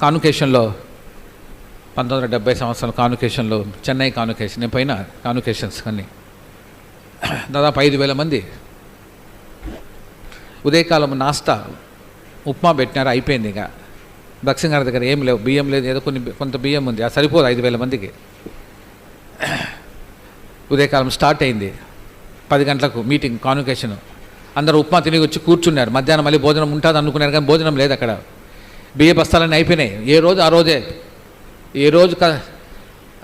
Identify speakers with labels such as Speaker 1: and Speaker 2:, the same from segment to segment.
Speaker 1: కానుకేషన్లో పంతొమ్మిది వందల డెబ్బై సంవత్సరాల కానుకేషన్లో చెన్నై కాన్వకేషన్ నేను పైన కానుకేషన్స్ కానీ దాదాపు ఐదు వేల మంది ఉదయకాలం నాస్తా ఉప్మా పెట్టినారు అయిపోయింది ఇక. దక్షిణగారి దగ్గర ఏం లేవు బియ్యం లేదు ఏదో కొన్ని కొంత బియ్యం ఉంది అది సరిపోదు ఐదు వేల మందికి. ఉదయకాలం స్టార్ట్ అయింది. పది గంటలకు మీటింగ్ కాన్వికేషన్ అందరూ ఉప్మా తిని వచ్చి కూర్చున్నారు. మధ్యాహ్నం మళ్ళీ భోజనం ఉంటుంది అనుకున్నారు కానీ భోజనం లేదు అక్కడ. బియ్య బస్తాలన్నీ అయిపోయినాయి. ఏ రోజు ఆ రోజే. ఏ రోజు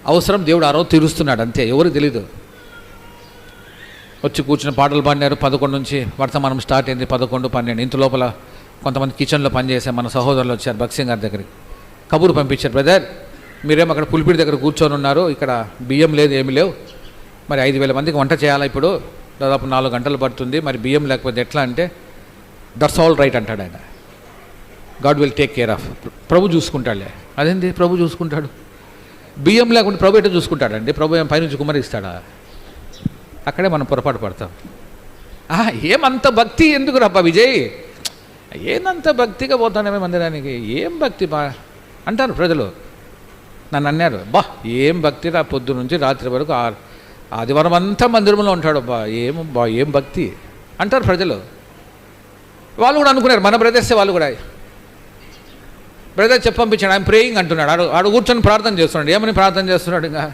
Speaker 1: అవసరం దేవుడు ఆ రోజు తీరుస్తున్నాడు అంతే. ఎవరికి తెలీదు. వచ్చి కూర్చుని పాటలు పాడినారు. పదకొండు నుంచి వర్తమానం స్టార్ట్ అయింది. పదకొండు పన్నెండు. ఇంత లోపల కొంతమంది కిచెన్లో పనిచేసే మన సహోదరులు వచ్చారు భక్సింగ్ గారి దగ్గరికి. కబురు పంపించారు. బ్రదర్ మీరేమో అక్కడ పులిపిడి దగ్గర కూర్చొని ఉన్నారు. ఇక్కడ బియ్యం లేదు ఏమి లేవు. మరి ఐదు వేల మందికి వంట చేయాలా ఇప్పుడు? దాదాపు నాలుగు గంటలు పడుతుంది. మరి బియ్యం లేకపోతే ఎట్లా అంటే దట్స్ ఆల్ రైట్ అంటాడు ఆయన. God will take care of ప్రభు చూసుకుంటాడులే. అదేంటి ప్రభు చూసుకుంటాడు. బియ్యం లేకుండా ప్రభు ఎట్లా చూసుకుంటాడండి? ప్రభు ఏం పైనుంచి కుమరిస్తాడా అక్కడే మనం పొరపాటు పడతాం. ఏమంత భక్తి ఎందుకు రబ్బా విజయ్? ఏందంత భక్తిగా పోతానమే మందిరానికి. ఏం భక్తి బా అంటారు ప్రజలు. నన్ను అన్నారు బా ఏం భక్తి రా పొద్దు నుంచి రాత్రి వరకు ఆ- ఆదివారం అంతా మందిరంలో ఉంటాడు. బా ఏం బా ఏం భక్తి? అంటారు ప్రజలు. వాళ్ళు కూడా అనుకున్నారు మన బ్రదర్సే వాళ్ళు కూడా. బ్రదర్ చెప్పంపించాడు ఆయన ప్రేయింగ్ అంటున్నాడు. ఆడు ఆడు కూర్చొని ప్రార్థన చేస్తున్నాడు. ఏమని ప్రార్థన చేస్తున్నాడు ఇంకా?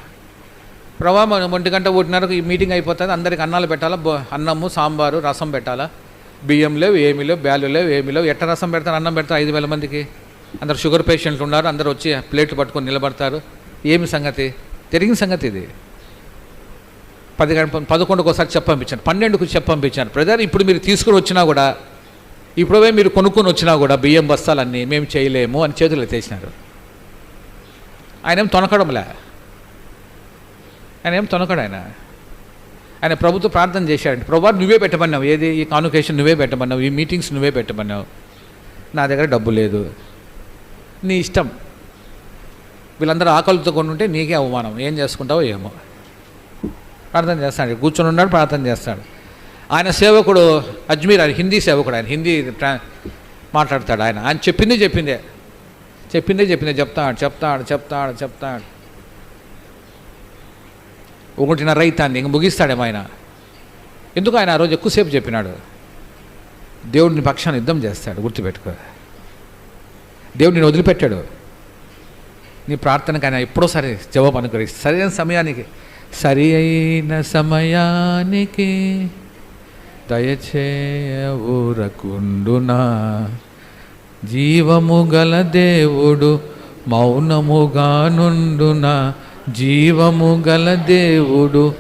Speaker 1: ప్రభా ఒంటి గంట ఒకటిన్నరకు ఈ మీటింగ్ అయిపోతుంది. అందరికి అన్నాలు పెట్టాలా? అన్నము సాంబారు రసం పెట్టాలా? బియ్యం లేవు ఏమి లేవు బ్యాలు లేవు ఏమి లేవు. ఎట్ట రసం పెడతారు? అన్నం పెడతారు? ఐదు వేల మందికి. అందరు షుగర్ పేషెంట్లు ఉన్నారు. అందరు వచ్చి ప్లేట్లు పట్టుకొని నిలబడతారు. ఏమి సంగతి? జరిగిన సంగతి ఇది. పది గంట పదకొండుకు ఒకసారి చెప్పంపించాను పన్నెండుకు చెప్పంపించాను బ్రదర్ ఇప్పుడు మీరు తీసుకుని వచ్చినా కూడా ఇప్పుడే మీరు కొనుక్కొని వచ్చినా కూడా బియ్యం బస్తాలన్నీ మేము చేయలేము అని చేతులు ఎత్తేసినారు ఆయన ఏం తొనకడంలే. ఆయన ఏం తొనకడు ఆయన. ఆయన ప్రభుత్వ ప్రార్థన చేశాడు ప్రభు నువ్వే పెట్టమన్నావు. ఏది? ఈ కాన్వకేషన్ నువ్వే పెట్టమన్నావు. ఈ మీటింగ్స్ నువ్వే పెట్టమన్నావు. నా దగ్గర డబ్బు లేదు. నీ ఇష్టం. వీళ్ళందరూ ఆకలితో కొనుంటే నీకే అవమానం. ఏం చేసుకుంటావో ఏమో. ప్రార్థన చేస్తాడు. కూర్చొని ఉన్నాడు ప్రార్థన చేస్తాడు. ఆయన సేవకుడు అజ్మీర్ ఆయన హిందీ సేవకుడు ఆయన హిందీ మాట్లాడతాడు ఆయన. ఆయన చెప్పిందే చెప్పిందే. చెప్పిందే చెప్పిందే. చెప్తాడు చెప్తాడు చెప్తాడు చెప్తాడు. ఒకటిన్నర రైతాన్ని ఇంక ముగిస్తాడేమో ఆయన. ఎందుకు ఆయన ఆ రోజు ఎక్కువసేపు చెప్పినాడు? దేవుడిని పక్షాన్ని యుద్ధం చేస్తాడు గుర్తుపెట్టుకో. దేవుడు నేను వదిలిపెట్టాడు. నీ ప్రార్థనకు ఆయన ఎప్పుడో సరే జవాబు అనుగ్రహిస్తాడు సరైన సమయానికి సరి అయిన సమయానికి దయచేయవురకుండునా జీవము గల దేవుడు మౌనముగా నుండునా జీవము గల దేవుడు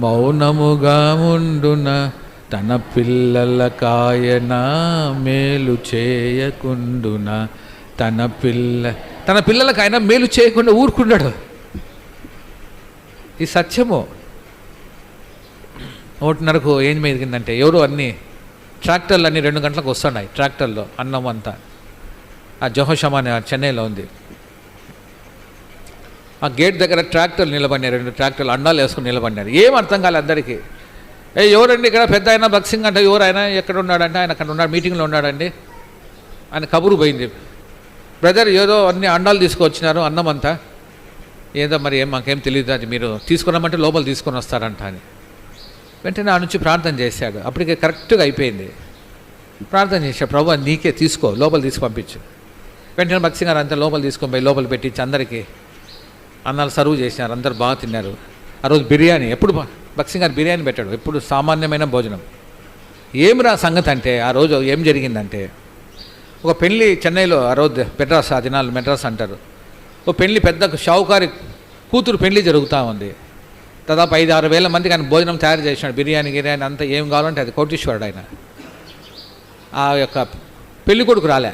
Speaker 1: మౌనముగా ఉండున. తన పిల్లల కాయన మేలు చేయకుండున. తన పిల్ల తన పిల్లలకు మేలు చేయకుండా ఊరుకున్నాడు ఈ సత్యము ఒకటిన్నరకు ఏం మెరిగిందంటే ఎవరు అన్ని ట్రాక్టర్లు అన్నీ రెండు గంటలకు వస్తున్నాయి ట్రాక్టర్లో అన్నం అంతా. ఆ జోహోషమా అనే చెన్నైలో ఉంది. ఆ గేట్ దగ్గర ట్రాక్టర్లు నిలబడినారు రెండు ట్రాక్టర్లు అండాలు వేసుకుని నిలబడినారు. ఏం అర్థం కాలేదు అందరికీ. ఏ ఎవరండి ఇక్కడ? పెద్ద ఆయన బక్సింగ్ అంటే ఎవరైనా ఎక్కడ ఉన్నాడంటే ఆయన అక్కడ ఉన్నాడు మీటింగ్లో ఉన్నాడండి. ఆయన కబురు పోయింది. బ్రదర్ ఏదో అన్ని అండాలు తీసుకొచ్చినారు అన్నం అంతా. ఏదో మరి ఏం మాకేం తెలియదు అది మీరు తీసుకున్నామంటే లోపల తీసుకొని వస్తారంట అని. వెంటనే ఆ నుంచి ప్రార్థన చేశాడు. అప్పటికే కరెక్ట్గా అయిపోయింది. ప్రార్థన చేశాడు. ప్రభు నీకే తీసుకో లోపల తీసి పంపించు. వెంటనే భక్తి గారు అంతా లోపల తీసుకొని పోయి లోపల పెట్టించి అందరికీ అన్నాలు సర్వ్ చేసినారు. అందరు బాగా తిన్నారు. ఆ రోజు బిర్యానీ ఎప్పుడు బ- భక్తి గారు బిర్యానీ పెట్టాడు. ఎప్పుడు సామాన్యమైన భోజనం. ఏమిరా సంగతి అంటే ఆ రోజు ఏం జరిగిందంటే ఒక పెళ్ళి చెన్నైలో ఆ రోజు మెడ్రాస్ ఆ దినాలు మెడ్రాస్ అంటారు. ఓ పెళ్ళి పెద్ద షావుకారి కూతురు పెళ్ళి జరుగుతూ ఉంది. దాదాపు ఐదు ఆరు వేల మందికి ఆయన భోజనం తయారు చేసినాడు. బిర్యానీ గిర్యానీ అంతా ఏం కావాలంటే అది కోటీశ్వరుడు ఆయన. ఆ యొక్క పెళ్ళి కొడుకు రాలే.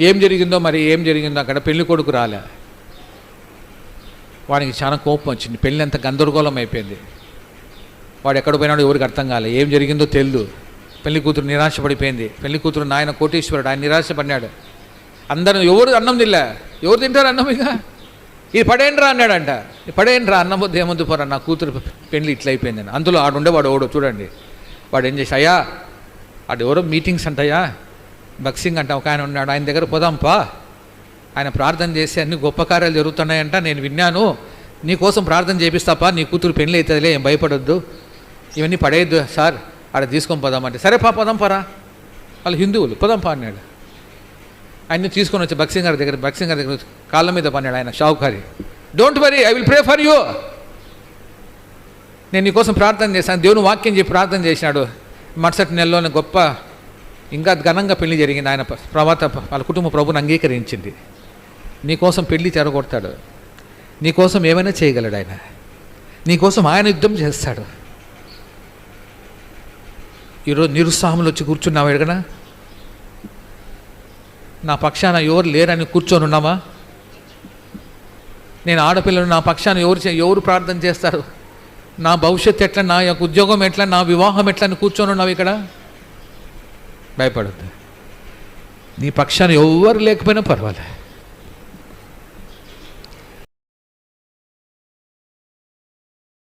Speaker 1: ఏం జరిగిందో మరి ఏం జరిగిందో అక్కడ పెళ్ళి కొడుకు రాలే. వాడికి చాలా కోపం వచ్చింది. పెళ్ళి అంత గందరగోళం అయిపోయింది. వాడు ఎక్కడ పోయినాడో ఎవరికి అర్థం కాలే. ఏం జరిగిందో తెలియదు పెళ్ళి కూతురు నిరాశపడిపోయింది. పెళ్ళి కూతురు నాయన కోటీశ్వరుడు ఆయన నిరాశపడినాడు. అందరూ ఎవరు అన్నం తినలే? ఎవరు తింటారు అన్నం ఇక? ఇది పడేయండిరా అన్నాడంట. "ఇది అన్నం అన్న బుద్ధి పోరా నా కూతురు పెళ్ళి ఇట్లా అయిపోయింది అందులో ఆడుండే వాడు ఓడో చూడండి. వాడు ఏం చేసి అయ్యా వాడు ఎవరో మీటింగ్స్ అంటయ్యా బక్సింగ్ అంట ఒక ఆయన ఉన్నాడు ఆయన దగ్గర పోదాంపా ఆయన ప్రార్థన చేసి అన్ని గొప్ప కార్యాలు జరుగుతున్నాయంట నేను విన్నాను. నీకోసం ప్రార్థన చేపిస్తాపా నీ కూతురు పెళ్ళి అవుతుందిలే ఏం భయపడొద్దు. ఇవన్నీ పడేయద్దు సార్ ఆడ తీసుకొని పోదామంటే సరే పా పోదాం పరా. వాళ్ళు హిందువులు పోదాం పా అన్నాడు. ఆయన్ని తీసుకొని వచ్చి భక్సింగ్ గారి దగ్గర భక్సింగ్ గారి దగ్గర కాళ్ళ మీద పన్నాడు ఆయన షావుకారి don't worry I will pray for you నేను నీకోసం ప్రార్థన చేశాను. దేవుని వాక్యం చెప్పి ప్రార్థన చేసినాడు. మరుసటి నెలలోనే గొప్ప ఇంకా ఘనంగా పెళ్ళి జరిగింది ఆయన ప్రవత వాళ్ళ కుటుంబ ప్రభుని అంగీకరించింది. నీకోసం పెళ్ళి చెరగొడతాడు. నీకోసం ఏమైనా చేయగలడు ఆయన. నీకోసం ఆయన యుద్ధం చేస్తాడు. ఈరోజు నిరుత్సాహంలో వచ్చి కూర్చున్నావు ఎడగనా? నా పక్షాన ఎవరు లేరని కూర్చొని ఉన్నామా నేను ఆడపిల్లలు నా పక్షాన ఎవరు ఎవరు ప్రార్థన చేస్తారు? నా భవిష్యత్తు ఎట్లా నా యొక్క ఉద్యోగం ఎట్లా నా వివాహం ఎట్లా అని కూర్చొని ఉన్నావు ఇక్కడ? భయపడద్దు. నీ పక్షాన ఎవరు లేకపోయినా పర్వాలేదు